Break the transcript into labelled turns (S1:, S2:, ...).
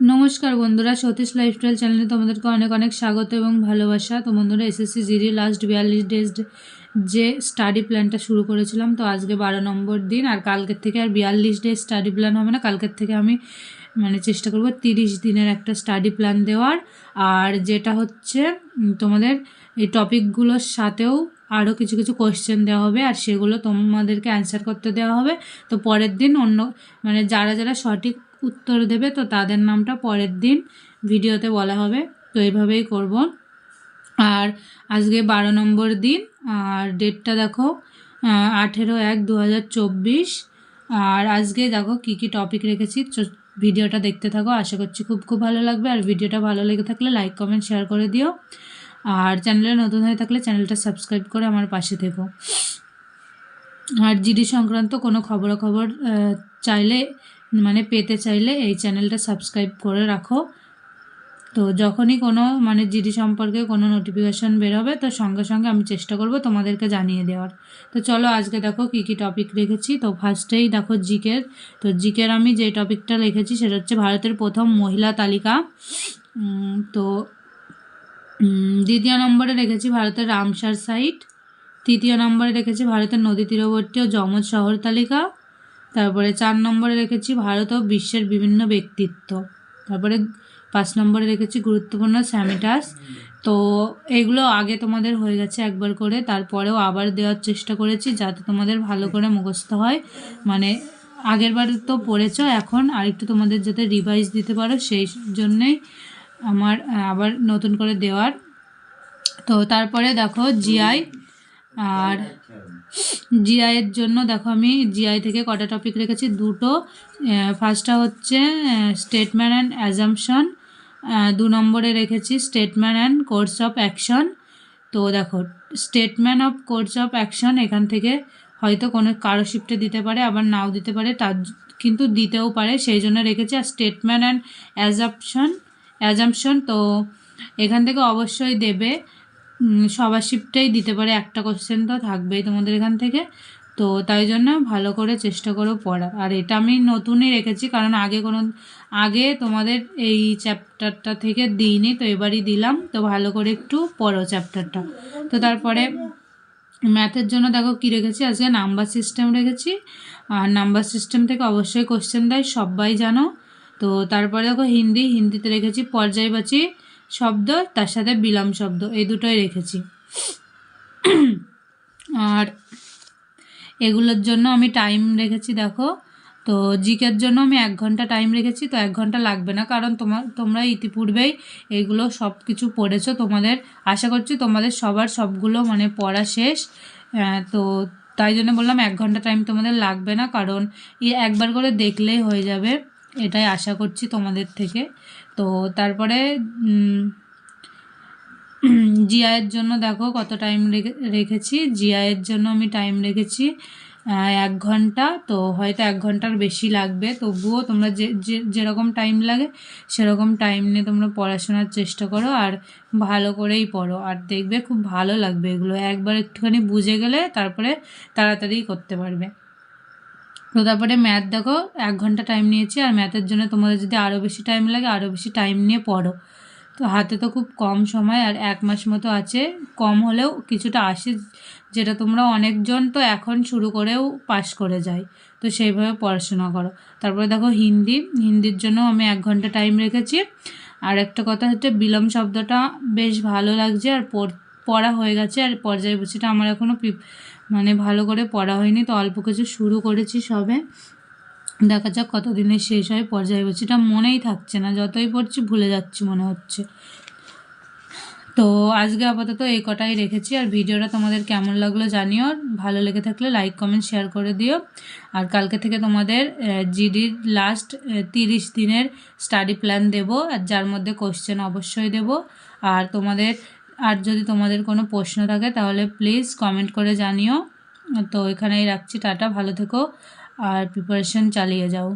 S1: নমস্কার বন্ধুরা, সতীশ লাইফস্টাইল চ্যানেলে তোমাদেরকে অনেক অনেক স্বাগত এবং ভালোবাসা। তো বন্ধুরা এসএসসি জিডি লাস্ট বিয়াল্লিশ ডেজ যে স্টাডি প্ল্যানটা শুরু করেছিলাম, তো আজকে বারো নম্বর দিন, আর কালকের থেকে আর বিয়াল্লিশ ডেজ স্টাডি প্ল্যান হবে না। কালকের থেকে আমি মানে চেষ্টা করব তিরিশ দিনের একটা স্টাডি প্ল্যান দেওয়ার। আর যেটা হচ্ছে তোমাদের এই টপিকগুলোর সাথেও আরও কিছু কিছু কোয়েশ্চেন দেওয়া হবে, আর সেগুলো তোমাদেরকে অ্যান্সার করতে দেওয়া হবে। তো পরের দিন অন্য মানে যারা যারা সঠিক উত্তর দেবে, তো তাদের নামটা পরের দিন ভিডিওতে বলা হবে। তো এইভাবেই করব। আর আজকে বারো নম্বর দিন, আর ডেটটা দেখো আঠেরো এক দু আর আজকে দেখো কি কি টপিক রেখেছি ভিডিওটা দেখতে থাকো। আশা করছি খুব খুব ভালো লাগবে। আর ভিডিওটা ভালো লেগে থাকলে লাইক কমেন্ট শেয়ার করে দিও। আর চ্যানেলে নতুন হয়ে থাকলে চ্যানেলটা সাবস্ক্রাইব করে আমার পাশে থেকো। আর জিডি সংক্রান্ত কোনো খবরাখবর চাইলে মানে পেতে চাইলে এই চ্যানেলটা সাবস্ক্রাইব করে রাখো। তো যখনই কোনো মানে জিডি সম্পর্কে কোনো নোটিফিকেশান বেরোবে, তো সঙ্গে সঙ্গে আমি চেষ্টা করব তোমাদেরকে জানিয়ে দেওয়ার। তো চলো আজকে দেখো কী কী টপিক রেখেছি। তো ফার্স্টেই দেখো জিকের। তো জিকের আমি যে টপিকটা লিখেছি সেটা হচ্ছে ভারতের প্রথম মহিলা তালিকা। তো দ্বিতীয় নম্বরে রেখেছি ভারতের রামসার সাইট তৃতীয় নম্বরে রেখেছি ভারতের নদী তীরবর্তী ও যমজ শহর তালিকা। তারপরে চার নম্বরে রেখেছি ভারত ও বিশ্বের বিভিন্ন ব্যক্তিত্ব। তারপরে পাঁচ নম্বরে রেখেছি গুরুত্বপূর্ণ স্যামিটাস। তো এগুলো আগে তোমাদের হয়ে গেছে একবার করে, তারপরেও আবার দেওয়ার চেষ্টা করেছি যাতে তোমাদের ভালো করে মুখস্থ হয়। মানে আগের বার তো পড়েছো, এখন আরেকটু তোমাদের যাতে রিভাইজ দিতে পারো, সেই জন্যেই আমার, আবার নতুন করে দেওয়ার। তো তারপরে দেখো জিআই আর জিআই এর জন্য দেখো আমি জিআই থেকে কটা টপিক রেখেছি? দুটো ফার্স্টটা হচ্ছে স্টেটমেন্ট অ্যান্ড অ্যাজামশন দু নম্বরে রেখেছি statement and course of action তো দেখো statement of course of action এখান থেকে হয়তো কোনো কারও শিফটে দিতে পারে, আবার নাও দিতে পারে, তার কিন্তু দিতেও পারে, সেই জন্য রেখেছি। আর স্টেটমেন্ট অ্যান্ড অ্যাজাপশন অ্যাজামশন তো এখান থেকে অবশ্যই দেবে। সবার শিফটেই দিতে পারে। একটা কোশ্চেন তো থাকবেই তোমাদের এখান থেকে। তো তাই জন্য ভালো করে চেষ্টা করো পড়া। আর এটা আমি নতুনই রেখেছি, কারণ আগে কোনো, আগে তোমাদের এই চ্যাপ্টারটা থেকে দিইনি, তো এবারই দিলাম। তো ভালো করে একটু পড়ো চ্যাপ্টারটা তো তারপরে ম্যাথের জন্য দেখো কি রেখেছি? আজকে নাম্বার সিস্টেম রেখেছি। আর নাম্বার সিস্টেম থেকে অবশ্যই কোশ্চেন দেয়, সবাই জানো। তো তারপরে দেখো হিন্দি, হিন্দিতে রেখেছি, পর্যায়বাচী শব্দ, তার সাথে বিরাম শব্দ, এই দুটোই রেখেছি। আর এগুলোর জন্য আমি টাইম রেখেছি, দেখো। তো জিকের জন্য আমি এক ঘণ্টা টাইম রেখেছি, তো এক ঘণ্টা লাগবে না, কারণ তোমার তোমরা ইতিপূর্বেই এগুলো সব কিছু পড়েছো তোমাদের। আশা করছি তোমাদের সবার সবগুলো মানে পড়া শেষ। তো তাই জন্য বললাম এক ঘণ্টা টাইম তোমাদের লাগবে না, কারণ একবার করে দেখলেই হয়ে যাবে। এটাই আশা করছি তোমাদের থেকে। তো তারপরে জিআইয়ের জন্য দেখো কত টাইম রেখে, রেখেছি। জিআইয়ের জন্য আমি টাইম রেখেছি এক ঘণ্টা। তো হয়তো এক ঘণ্টার বেশি লাগবে। তবুও তোমরা যে, যে- যেরকম টাইম লাগে, সেরকম টাইম নিয়ে তোমরা পড়াশোনার চেষ্টা করো আর ভালো করেই পড়ো। আর দেখবে খুব ভালো লাগবে এগুলো। একবার একটুখানি বুঝে গেলে তারপরে তাড়াতাড়ি করতে পারবে। তো তারপরে ম্যাথ দেখো, এক ঘণ্টা টাইম নিয়েছি আর ম্যাথের জন্য তোমাদের যদি আরও বেশি টাইম লাগে আরও বেশি টাইম নিয়ে পড়ো। তো হাতে তো খুব কম সময় আর এক মাস মতো আছে, কম হলেও কিছুটা আসে, যেটা তোমরা অনেকজন তো এখন শুরু করেও পাশ করে যায়। তো সেইভাবে পড়াশোনা করো। তারপরে দেখো হিন্দি, হিন্দির জন্য আমি এক ঘণ্টা টাইম রেখেছি। আর একটা কথা হচ্ছে বিলম শব্দটা বেশ ভালো লাগছে আর পড়- হয়ে গেছে আর পর্যায় পর্যায়বসিটা আমার এখনও মানে ভালো করে পড়া হয়নি, তো অল্প কিছু শুরু করেছি সবে। দেখা যাক কতদিনে শেষ হয় এটা মনেই থাকছে না, যতই পড়ছি ভুলে যাচ্ছি মনে হচ্ছে। তো আজকে আপাতত এই কটাই রেখেছি, আর ভিডিওটা তোমাদের কেমন লাগল জানিও ভালো লেগে থাকলে লাইক কমেন্ট শেয়ার করে দিও। আর কালকে থেকে তোমাদের জিডির লাস্ট তিরিশ দিনের স্টাডি প্ল্যান দেব, আর যার মধ্যে কোশ্চেন অবশ্যই দেব। আর তোমাদের আর যদি তোমাদের কোনো প্রশ্ন থাকে, তাহলে প্লিজ কমেন্ট করে জানিও। তো এখানেই রাখছি, টাটা, ভালো থেকো। আর প্রিপারেশন চালিয়ে যাও।